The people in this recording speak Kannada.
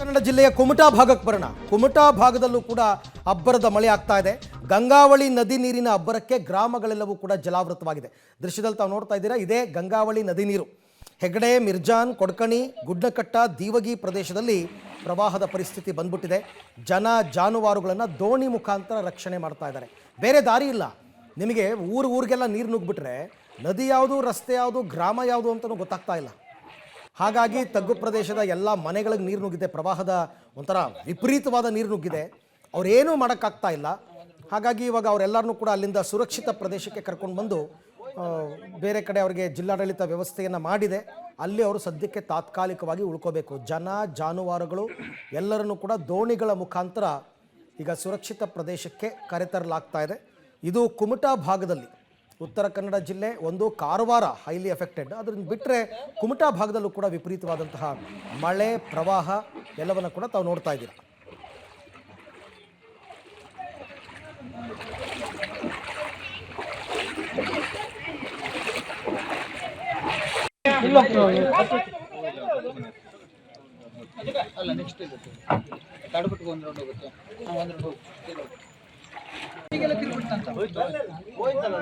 ಕನ್ನಡ ಜಿಲ್ಲೆಯ ಕುಮಟಾ ಭಾಗಕ್ಕೆ ಬರೋಣ. ಕುಮಟಾ ಭಾಗದಲ್ಲೂ ಕೂಡ ಅಬ್ಬರದ ಮಳೆ ಆಗ್ತಾ ಇದೆ. ಗಂಗಾವಳಿ ನದಿ ನೀರಿನ ಅಬ್ಬರಕ್ಕೆ ಗ್ರಾಮಗಳೆಲ್ಲವೂ ಕೂಡ ಜಲಾವೃತವಾಗಿದೆ. ದೃಶ್ಯದಲ್ಲಿ ತಾವು ನೋಡ್ತಾ ಇದ್ದೀರಾ, ಇದೇ ಗಂಗಾವಳಿ ನದಿ ನೀರು. ಹೆಗ್ಡೆ ಮಿರ್ಜಾನ್, ಕೊಡ್ಕಣಿ, ಗುಡ್ಡಕಟ್ಟ ದೀವಗಿ ಪ್ರದೇಶದಲ್ಲಿ ಪ್ರವಾಹದ ಪರಿಸ್ಥಿತಿ ಬಂದ್ಬಿಟ್ಟಿದೆ. ಜನ ಜಾನುವಾರುಗಳನ್ನು ದೋಣಿ ಮುಖಾಂತರ ರಕ್ಷಣೆ ಮಾಡ್ತಾ ಇದ್ದಾರೆ. ಬೇರೆ ದಾರಿ ಇಲ್ಲ. ನಿಮಗೆ ಊರು ಊರಿಗೆಲ್ಲ ನೀರು ನುಗ್ಗಿಬಿಟ್ರೆ ನದಿ ಯಾವುದು, ರಸ್ತೆ ಯಾವುದು, ಗ್ರಾಮ ಯಾವುದು ಅಂತಲೂ ಗೊತ್ತಾಗ್ತಾ ಇಲ್ಲ. ಹಾಗಾಗಿ ತಗ್ಗು ಪ್ರದೇಶದ ಎಲ್ಲ ಮನೆಗಳಿಗೆ ನೀರು ನುಗ್ಗಿದೆ, ಪ್ರವಾಹದ ಒಂಥರ ವಿಪರೀತವಾದ ನೀರು ನುಗ್ಗಿದೆ. ಅವರೇನೂ ಮಾಡೋಕ್ಕಾಗ್ತಾ ಇಲ್ಲ. ಹಾಗಾಗಿ ಇವಾಗ ಅವರೆಲ್ಲರನ್ನೂ ಕೂಡ ಅಲ್ಲಿಂದ ಸುರಕ್ಷಿತ ಪ್ರದೇಶಕ್ಕೆ ಕರ್ಕೊಂಡು ಬಂದು ಬೇರೆ ಕಡೆ ಅವರಿಗೆ ಜಿಲ್ಲಾಡಳಿತ ವ್ಯವಸ್ಥೆಯನ್ನು ಮಾಡಿದೆ. ಅಲ್ಲಿ ಅವರು ಸದ್ಯಕ್ಕೆ ತಾತ್ಕಾಲಿಕವಾಗಿ ಉಳ್ಕೋಬೇಕು. ಜನ, ಜಾನುವಾರುಗಳು, ಎಲ್ಲರನ್ನೂ ಕೂಡ ದೋಣಿಗಳ ಮುಖಾಂತರ ಈಗ ಸುರಕ್ಷಿತ ಪ್ರದೇಶಕ್ಕೆ ಕರೆತರಲಾಗ್ತಾ ಇದೆ. ಇದು ಕುಮಟಾ ಭಾಗದಲ್ಲಿ ಉತ್ತರ ಕನ್ನಡ ಜಿಲ್ಲೆ ಒಂದು ಕಾರವಾರ ಹೈಲಿ ಎಫೆಕ್ಟೆಡ್ ಅದರಿಂದ ಬಿಟ್ಟರೆ ಕುಮಟಾ ಭಾಗದಲ್ಲೂ ಕೂಡ ವಿಪರೀತವಾದಂತಹ ಮಳೆ, ಪ್ರವಾಹ ಎಲ್ಲವನ್ನು ಕೂಡ ತಾವು ನೋಡ್ತಾ ಇದ್ದೀರಾ. ಅಲ್ಲ ನೆಕ್ಸ್ಟ್ ತಡ್ಬಿಟ್ಟು ಒಂದು ರೌಂಡ್ ಹೋಗುತ್ತೆ ಹೋಯ್ತಲ್ಲ